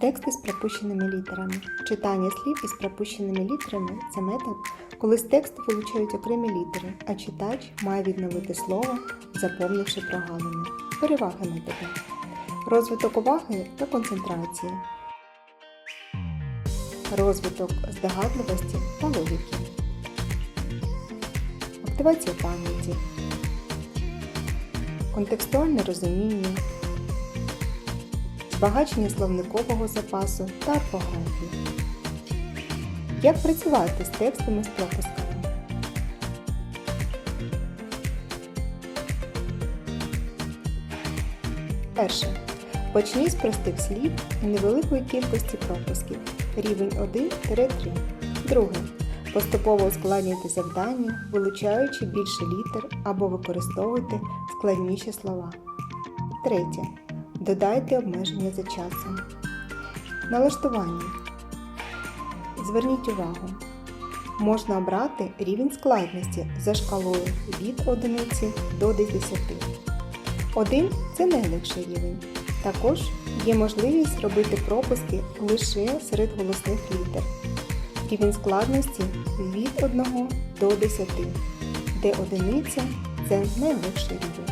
Тексти з пропущеними літерами. Читання слів із пропущеними літерами це метод, коли з тексту вилучають окремі літери, а читач має відновити слово, заповнивши прогалини. Переваги методу. Розвиток уваги та концентрації. Розвиток здогадливості та логіки. Активація пам'яті. Контекстуальне розуміння збагачення словникового запасу та орфографії. Як працювати з текстами з пропусками? Перше. Почни з простих слів і невеликої кількості пропусків. Рівень 1-3. Друге. Поступово ускладнюйте завдання, вилучаючи більше літер або використовуйте складніші слова. Третє. Додайте обмеження за часом. Налаштування. Зверніть увагу. Можна обрати рівень складності за шкалою від 1 до 10. 1 це найлегший рівень. Також є можливість робити пропуски лише серед голосних літер. Рівень складності від 1 до 10, де одиниця це найлегший рівень.